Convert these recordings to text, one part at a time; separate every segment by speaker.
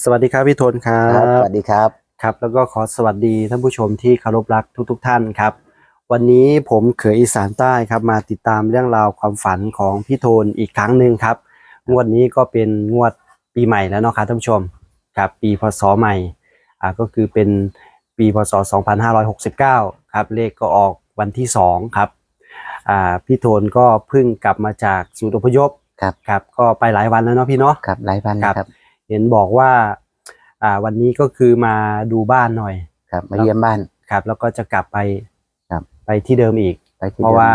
Speaker 1: สวัสดีครับพี่โทนครั
Speaker 2: ครับส
Speaker 1: บ
Speaker 2: วัสดีครับ
Speaker 1: ครับ แล้วก็ขอสวัสดีท่านผู้ชมที่เคารพรักทุกๆทท่านครับ วันนี้ผมเขยอีสานใต้ครับ มาติดตามเรื่องราวความฝันของพี่โทนอีกครั้งหนึ่งครับ งวดนี้ก็เป็นงวดปีใหม่แล้วเนาะครับท่านผู้ชมครับปีพศใหม่อ่าก็คือเป็นปีพศ 2569 ครับ เลขก็ออกวันที่2ครับอ่าพี่โทนก็เพิ่งกลับมาจากศูนย์อพยพ
Speaker 2: ครับ
Speaker 1: ครับ ก็ไปหลายวันแล้วเนาะพี่เนาะ
Speaker 2: ครับหลายพัน
Speaker 1: ครับ
Speaker 2: ครับ
Speaker 1: เห็นบอกว่า อ่า วันนี้ก็คือมาดูบ้านหน่อย
Speaker 2: ครับมาเยี่ยมบ้าน
Speaker 1: ครับ แล้วก็จะกลับไป
Speaker 2: ครับ
Speaker 1: ไปที่เดิมอีก
Speaker 2: ไปที่
Speaker 1: เพราะ
Speaker 2: ดิม
Speaker 1: ว่า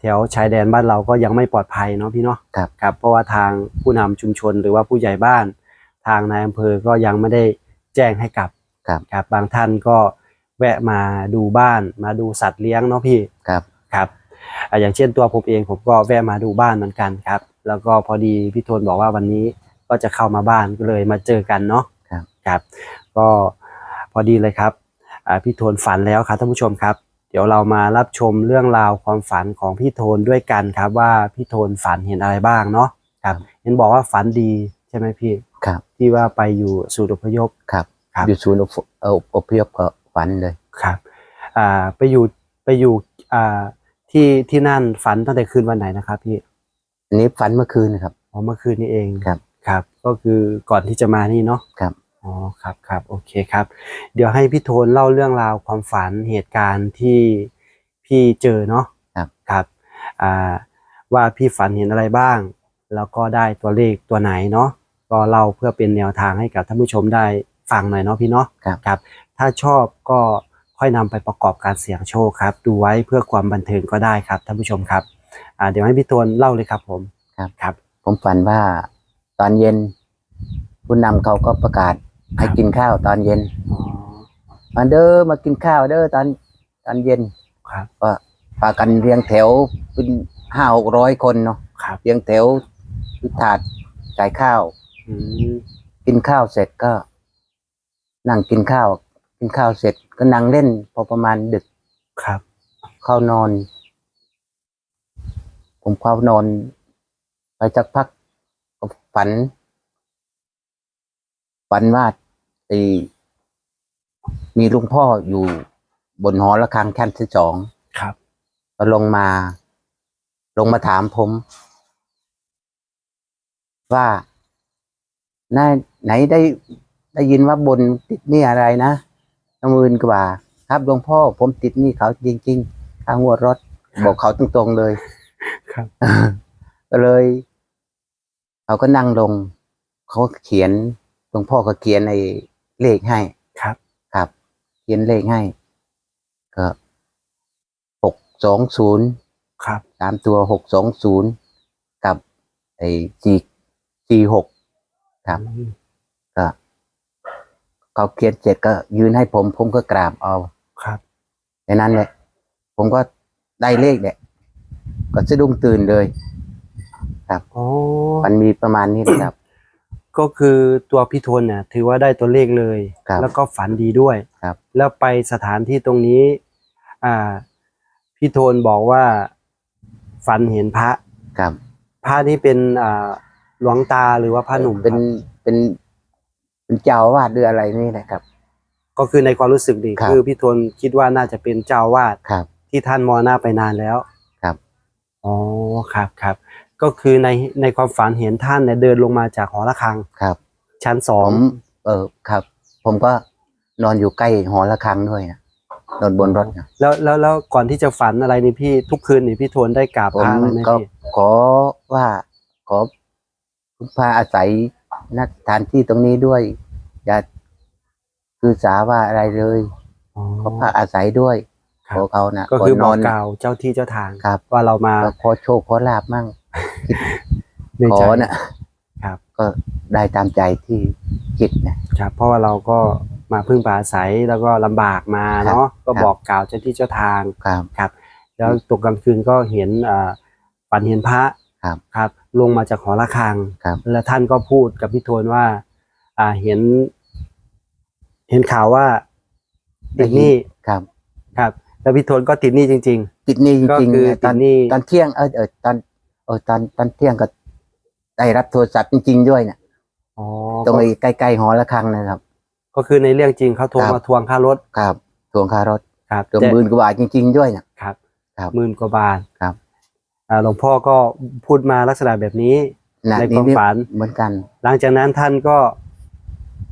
Speaker 1: แถวชายแดนบ้านเราก็ยังไม่ปลอดภัยเนาะพี่เนาะ
Speaker 2: ครับ
Speaker 1: ครับ เพราะว่าทางผู้นำชุมชนหรือว่าผู้ใหญ่บ้าน ทางนายอำเภอก็ยังไม่ได้แจ้งให้กลับ
Speaker 2: ครับ
Speaker 1: ครับ บางท่านก็แวะมาดูบ้าน มาดูสัตว์เลี้ยงเนาะพี่
Speaker 2: ครับ
Speaker 1: ครับอ่าอย่างเช่นตัวผมเองผมก็แวะมาดูบ้านเหมือนกันครับ แล้วก็พอดีพี่โทนบอกว่าวันนี้ ก็จะเข้ามาบ้านก็เลยมาเจอกันเนาะ
Speaker 2: ครับ
Speaker 1: ครับ ก็พอดีเลยครับอ่าพี่โทนฝันแล้วครับท่านผู้ชมครับ เดี๋ยวเรามารับชมเรื่องราวความฝันของพี่โทนด้วยกันครับว่าพี่โทนฝันเห็นอะไรบ้างเนาะครับเห็นบอกว่าฝันดีใช่ไหมพี่
Speaker 2: ครับ
Speaker 1: ที่ว่าไปอยู่สูตรอพยพ
Speaker 2: ครับ
Speaker 1: ครับ
Speaker 2: อยู่ศูนย์อพเอ่ออพยพก็ฝันเลย
Speaker 1: ครับอ่าไปอยู่ไปอยู่อ่าที่ที่นั่นฝันตั้งแต่คืนวันไหนนะครับพี่
Speaker 2: อันนี้ฝันเมื่อคืนนะครับ
Speaker 1: อ๋อเมื่อคืนนี้เอง
Speaker 2: ครับ
Speaker 1: ครับ ก็คือก่อนที่จะมานี่เนาะ
Speaker 2: ครับ
Speaker 1: อ๋อครับครับโอเคครับ เดี๋ยวให้พี่โทนเล่าเรื่องราวความฝันเหตุการณ์ที่พี่เจอเนาะ
Speaker 2: ครับ
Speaker 1: ครับอ่าว่าพี่ฝันเห็นอะไรบ้าง แล้วก็ได้ตัวเลขตัวไหนเนาะก็เล่าเพื่อเป็นแนวทางให้กับท่านผู้ชมได้ฟังหน่อยเนาะพี่เนาะ
Speaker 2: ครับ
Speaker 1: ครับ ถ้าชอบก็ค่อยนำไปประกอบการเสี่ยงโชคครับ ดูไว้เพื่อความบันเทิงก็ได้ครับท่านผู้ชมครับอ่าเดี๋ยวให้พี่โทนเล่าเลยครับผม
Speaker 2: ครับ
Speaker 1: ครับ
Speaker 2: ผมฝันว่า ตอนเย็น ผู้นำเขาก็ประกาศ ให้กินข้าวตอนเย็น
Speaker 1: อ๋อ
Speaker 2: มาเด้อมากินข้าวเด้อตอนตอนเย็น
Speaker 1: ครับ
Speaker 2: ก็พากันเรียงแถวเป็นห้าหกร้อยคนเนาะ
Speaker 1: ครับ
Speaker 2: เรียงแถวคือถาดใส่ข้าว
Speaker 1: อืม
Speaker 2: กินข้าวเสร็จก็ นั่งกินข้าว กินข้าวเสร็จก็นั่งเล่น พอประมาณดึก
Speaker 1: ครับ
Speaker 2: เข้านอน ผมเข้านอน ไปสักพักก็ ฝัน ฝันว่าไอ้มีลุงพ่ออยู่บนหอระฆังชั้นที่สอง
Speaker 1: ครับ
Speaker 2: ก็ลงมา ลงมาถามผม ว่าไหนไหนได้ได้ยินว่าบนติดหนี่อะไรนะน้ำมืนกว่า ครับหลวงพ่อผมติดหนี่เขาจริงๆค่างวดรถ บอกเขาตรงๆเลย
Speaker 1: ครับ
Speaker 2: ก็เลย เขาก็นั่งลง เขาเขียนหลวงพ่อก็เขียนไอ้เลขให้
Speaker 1: ครับ
Speaker 2: ครับ เขียนเลขให้ ก็หกสองศูนย์
Speaker 1: ครับ
Speaker 2: สามตัวหกสองศูนย์กับไอ้สี่สี่หกครับ
Speaker 1: อืม
Speaker 2: ก็เขาเขียนเสร็จก็ยืนให้ผม ผมก็กราบเอา
Speaker 1: ครับ
Speaker 2: ในนั้นแหละผมก็ได้เลขแหละก็สะดุ้งตื่นเลย
Speaker 1: โอ้
Speaker 2: มันมีประมาณนี้นะครับ
Speaker 1: ก็คือตัวพี่โทนเนี่ยถือว่าได้ตัวเลขเลย
Speaker 2: ครับ
Speaker 1: แล้วก็ฝันดีด้วย
Speaker 2: ครับ
Speaker 1: แล้วไปสถานที่ตรงนี้ อ่า พี่โทนบอกว่าฝันเห็นพระ
Speaker 2: ครับ
Speaker 1: พระนี่เป็นอ่าหลวงตาหรือว่าพระหนุ่ม
Speaker 2: เป็น
Speaker 1: ครับ
Speaker 2: เป็น เป็นเจ้าอาวาดหรืออะไรนี่นะครับ
Speaker 1: ก็คือในความรู้สึกดี
Speaker 2: ครับ
Speaker 1: คือพี่โทนคิดว่าน่าจะเป็นเจ้าวาด
Speaker 2: ครับ
Speaker 1: ที่ท่านมรณะไปนานแล้ว
Speaker 2: ครับ
Speaker 1: อ๋อ ครับครับ ก็คือในในความฝันเห็นท่านเนี่ยเดินลงมาจากหอระฆัง
Speaker 2: ครับ
Speaker 1: ชั้นส
Speaker 2: ผ
Speaker 1: อง
Speaker 2: มเออครับ ผมก็นอนอยู่ใกล้หอระฆังด้วยนะนอนบนรถนะ
Speaker 1: แล้วแล้วแล้วก่อนที่จะฝันอะไรนี่พี่ทุกคืนนี่พี่โทนได้กราบ
Speaker 2: ผ
Speaker 1: พ
Speaker 2: ม
Speaker 1: ระอะไรไหม
Speaker 2: ก็
Speaker 1: พี่
Speaker 2: ขอว่าขอพึ่งพาอาศัยนักสถานที่ตรงนี้ด้วย อย่าคือสาว่าอะไรเลย
Speaker 1: อ๋อ
Speaker 2: ขอพาอาศัยด้วย
Speaker 1: ครั
Speaker 2: ข
Speaker 1: บ
Speaker 2: อเขานะ
Speaker 1: ก็คือ
Speaker 2: ก่น
Speaker 1: บ
Speaker 2: น
Speaker 1: อ
Speaker 2: อกน
Speaker 1: กล่าวเจ้าที่เจ้าทาง
Speaker 2: ครับ
Speaker 1: ว่าเรามา
Speaker 2: ก็ขอโชคขอลาบมั่ง
Speaker 1: ใน
Speaker 2: ข
Speaker 1: ใจ
Speaker 2: อนะครับ ก็ได้ตามใจที่คิดนะ ครับ
Speaker 1: เพราะว่าเราก็มาพึ่งพาอาศัยแล้วก็ลำบากมาเนาะก็
Speaker 2: ครับ
Speaker 1: บอกกล่าวเจ้าที่เจ้าทาง
Speaker 2: ครับ
Speaker 1: ครับแล้วตกกลางคืนก็เห็นอ่าฝันเห็นพระ
Speaker 2: ครับ
Speaker 1: ครับลงมาจากหอระฆัง
Speaker 2: ครับ
Speaker 1: แล้วท่านก็พูดกับพี่โทนว่า อ่าเห็น เห็นข่าวว่าติดหนี้
Speaker 2: ครับ
Speaker 1: ครับ แล้วพี่โทนก็ติดหนี้จริง
Speaker 2: ติดหนี้จ
Speaker 1: ก็
Speaker 2: ริง
Speaker 1: คือ
Speaker 2: ๆนะตอน
Speaker 1: ติดหนี้
Speaker 2: ตอนเที่ยงเออเออตอนเออตอนตอนเที่ยงก็ได้รับโทรศัพท์จริง ๆ ด้วยนะ
Speaker 1: ๆอ๋อ
Speaker 2: ตรง
Speaker 1: ก็
Speaker 2: ไอ้ใกล้ๆหอระฆังนะครับ
Speaker 1: ก็คือในเรื่องจริงเขาโทร
Speaker 2: ครับ
Speaker 1: มาทวงค่ารถ
Speaker 2: ครับทวงค่ารถ
Speaker 1: ครับ
Speaker 2: เกือบ
Speaker 1: แต่
Speaker 2: หมื่นกว่าบาทจริง ๆ ด้วยนะครับครับ
Speaker 1: หมื่นกว่าบาท
Speaker 2: ครับ
Speaker 1: อ่าหลวงพ่อก็พูดมาลักษณะแบบนี้
Speaker 2: นะ
Speaker 1: ในค
Speaker 2: นี่
Speaker 1: วาม
Speaker 2: นี่
Speaker 1: ฝัน
Speaker 2: เหมือนกัน
Speaker 1: หลังจากนั้นท่านก็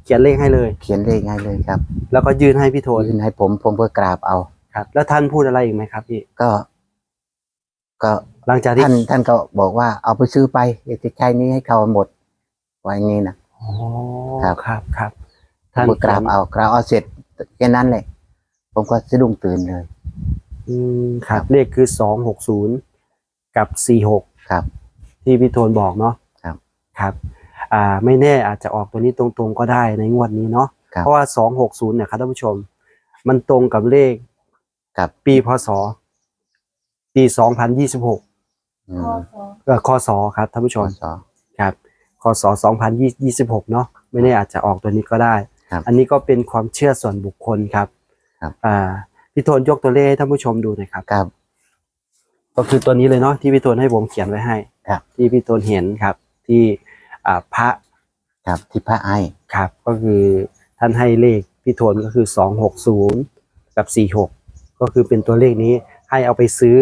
Speaker 1: เขียนเลขให้เลย
Speaker 2: เขียนเลขง่ายเลยครับ
Speaker 1: แล้วก็ยื่นให้พี่โทน
Speaker 2: ยื่นให้ผมผมก็กราบเอา
Speaker 1: ครับ แล้วท่านพูดอะไรอีกไหมครับพี่
Speaker 2: ก็ ก็
Speaker 1: หลังจากที่
Speaker 2: ท่านท่านก็บอกว่าเอาไปซื้อไปเดี๋ยวจะใช้นี้ให้เขาหมดไว้อย่างนี้นะ
Speaker 1: อ๋อ
Speaker 2: ครับ
Speaker 1: ครับครับ
Speaker 2: ผม
Speaker 1: ท่าน
Speaker 2: ก็กราบเอากราบเอาเสร็จแค่นั้นเลยผมก็สะดุ้งตื่นเลย
Speaker 1: อืมครับ เลขคือสองหกศูนย์กับสี่หก
Speaker 2: ครับ
Speaker 1: ที่พี่โทนบอกเนาะ
Speaker 2: ครับ
Speaker 1: ครับ อ่า ไม่แน่อาจจะออกตัวนี้ตรงๆก็ได้ในงวดนี้เนาะ
Speaker 2: ครับ
Speaker 1: เพราะว่าสองหกศูนย์เนี่ยครับท่านผู้ชม มันตรงกับเลข
Speaker 2: ครับ
Speaker 1: ปีพศ ปีสองพันยี่สิบหก
Speaker 2: อืม
Speaker 1: เออคศครับท่านผู้ชม
Speaker 2: สอ
Speaker 1: ครับคศสองพันยี่สิบหกเนาะไม่แน่อาจจะออกตัวนี้ก็ได้
Speaker 2: ครับ
Speaker 1: อันนี้ก็เป็นความเชื่อส่วนบุคคลครับ
Speaker 2: ครับ
Speaker 1: อ่าพี่โทนยกตัวเลขให้ท่านผู้ชมดูหน่อยครับ
Speaker 2: ครับ
Speaker 1: ก็คือตัวนี้เลยเนาะที่พี่โทนให้ผมเขียนไว้ให้
Speaker 2: ครับ
Speaker 1: ที่พี่โทนเห็นครับ ที่อ่าพระ
Speaker 2: ครับที่พระไอ้
Speaker 1: ครับก็คือท่านให้เลขพี่โทนก็คือสองหกศูนย์กับสี่หกก็คือเป็นตัวเลขนี้ ให้เอาไปซื้อ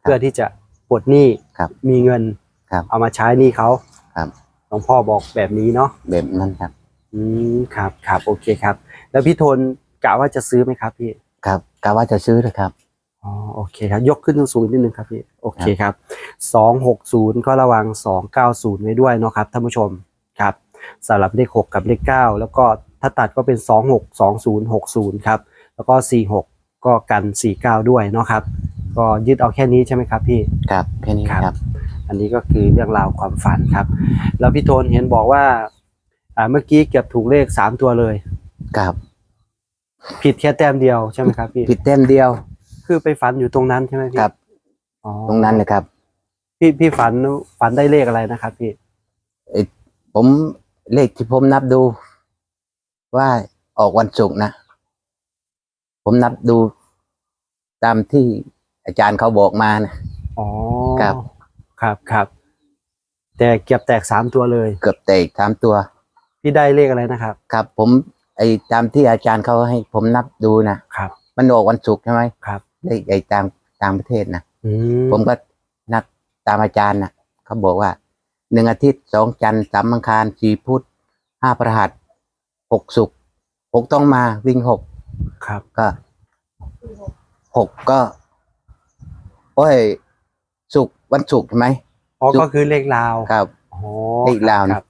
Speaker 1: เพื่อที่จะปลดหนี้
Speaker 2: ครับ
Speaker 1: มีเงิน
Speaker 2: ครับ
Speaker 1: เอามาใช้หนี้เขา
Speaker 2: ครับ
Speaker 1: หลวงพ่อบอกแบบนี้เนาะ
Speaker 2: แบบนั้นครับ
Speaker 1: อืมครับครับโอเคครับ แล้วพี่โทนกะว่าจะซื้อไหมครับพี่
Speaker 2: ครับกะว่าจะซื้อเลยครับ
Speaker 1: อ๋อโอเคครับ ยกขึ้นสูงๆนิดนึงครับพี่โอเคครับสองหกศูนย์ก็ระวังสองเก้าศูนย์ไว้ด้วยเนาะครับท่านผู้ชมครับสำหรับเลขหกกับเลขเก้าแล้วก็ถ้าตัดก็เป็นสองหกสองศูนย์หกศูนย์ครับแล้วก็สี่หก ก็กันสี่เก้าด้วยเนาะครับ ก็ยึดเอาแค่นี้ใช่ไหมครับพี่
Speaker 2: ครับแค่นี้
Speaker 1: ครับ
Speaker 2: ครับ
Speaker 1: อันนี้ก็คือเรื่องราวความฝันครับ แล้วพี่โทนเห็นบอกว่าอ่าเมื่อกี้เก็บถูกเลขสามตัวเลย
Speaker 2: ครับ
Speaker 1: ผิดแค่แต้มเดียวใช่ไหมครับพี่
Speaker 2: ผิดเต็มเดียว
Speaker 1: คือไปฝันอยู่ตรงนั้นใช่ไหมพี่
Speaker 2: ครับ
Speaker 1: อ๋อ
Speaker 2: ตรงนั้นเลยครับ
Speaker 1: พี่พี่ฝันฝันได้เลขอะไรนะครับพี่
Speaker 2: ไอ้ผมเลขที่ผมนับดู ว่าออกวันศุกร์นะ ผมนับดูตามที่อาจารย์เขาบอกมานะ
Speaker 1: อ๋อ
Speaker 2: ครับ
Speaker 1: ครับครับ แต่เก็บแตกสามตัวเลย
Speaker 2: เกือบแตกสามตัว
Speaker 1: พี่ได้เลขอะไรนะครับ
Speaker 2: ครับ ผมไอ้ตามที่อาจารย์เขาให้ ผมนับดูนะครับ มันออกวันศุกร์ใช่ไหม
Speaker 1: ครับ
Speaker 2: เลขไอ้ต่างต่างประเทศนะ
Speaker 1: อื
Speaker 2: ผมก็นักตามอาจารย์นะเขาบอกว่าหนึ่งอาทิตย์สองจันทร์สามอังคารสี่พุธห้าพฤหัสหกศุกร์หกต้องมาวิ่งหก
Speaker 1: ครับ
Speaker 2: ก็หกก็โอ้ยศุกร์วันศุกร์ใช่ไหม
Speaker 1: อ๋อ
Speaker 2: จุด
Speaker 1: ก็คือเลขลาว
Speaker 2: ครับ
Speaker 1: อ๋อ
Speaker 2: เลขลาว
Speaker 1: ค
Speaker 2: นะ
Speaker 1: รับ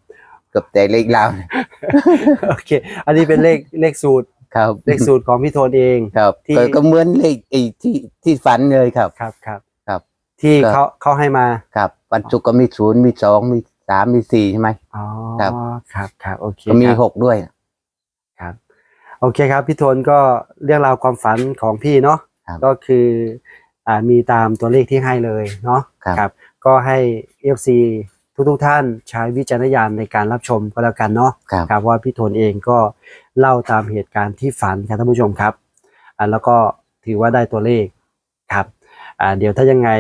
Speaker 2: เกือบแต่เลขลาวนะ
Speaker 1: โอเค อันนี้เป็นเลขเลขสูตร
Speaker 2: ครับ
Speaker 1: เลขสูตรของพี่โทนเอง
Speaker 2: ครับ
Speaker 1: ที่
Speaker 2: ก็ก็เหมือนเลขไอ้ที่ที่ฝันเลยครับ
Speaker 1: ครับครับ
Speaker 2: ครับ
Speaker 1: ที่
Speaker 2: ก็
Speaker 1: เขาเขาให้มา
Speaker 2: ครับวันศุกร์ก็มีศูนย์มีสองมีสามมีสี่ใช่ไหม
Speaker 1: อ๋อ
Speaker 2: ครับ
Speaker 1: ครับครับโอเค
Speaker 2: ก็มี
Speaker 1: ครับ
Speaker 2: หกด้วย
Speaker 1: ครับ โอเคครับพี่โทนก็เรื่องราวความฝันของพี่เนาะ
Speaker 2: ครับ
Speaker 1: ก็คืออ่ามีตามตัวเลขที่ให้เลยเนาะ
Speaker 2: ครับ
Speaker 1: ก็ให้ FC ทุกทุกๆท่านใช้วิจารณญาณในการรับชมก็แล้วกันเนาะ
Speaker 2: ครับ
Speaker 1: ครับว่าพี่โทนเองก็เล่าตามเหตุการณ์ที่ฝันครับท่านผู้ชมครับอ่าแล้วก็ถือว่าได้ตัวเลขครับอ่าเดี๋ยวถ้ายังไง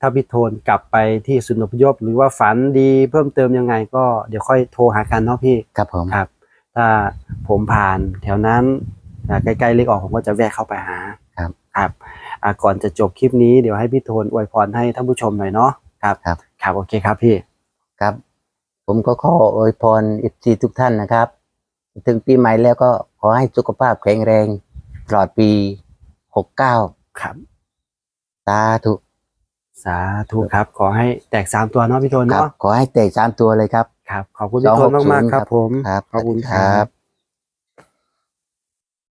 Speaker 1: ถ้าพี่โทนกลับไปที่ศูนย์อพยพหรือว่าฝันดีเพิ่มเติมยังไงก็เดี๋ยวค่อยโทรหากันเนาะพี่
Speaker 2: ครับผม
Speaker 1: ครับ ถ้าผมผ่านแถวนั้นอ่าใกล้ๆเลขออกผมก็จะแวะเข้าไปหา
Speaker 2: ครับ
Speaker 1: ครับอ่าก่อนจะจบคลิปนี้เดี๋ยวให้พี่โทนอวยพรให้ท่านผู้ชมหน่อยเนาะครับ
Speaker 2: ครับ
Speaker 1: ครับโอเคครับพี่
Speaker 2: ครับ ผมก็ขออวยพรอิซีทุกท่านนะครับ ถึงปีใหม่แล้วก็ขอให้สุขภาพแข็งแรงตลอดปีหกเก้า
Speaker 1: ครับ
Speaker 2: สาธุ
Speaker 1: สาธุครับ ขอให้แตกสามตัวเนาะพี่โทน
Speaker 2: ครับ
Speaker 1: เนาะ
Speaker 2: ขอให้เตะสามตัวเลยครับ
Speaker 1: ครับ ขอบคุณพี่โทนมากๆครับ ผม
Speaker 2: ครับ
Speaker 1: ขอบคุณ
Speaker 2: สวัสดี
Speaker 1: ครับ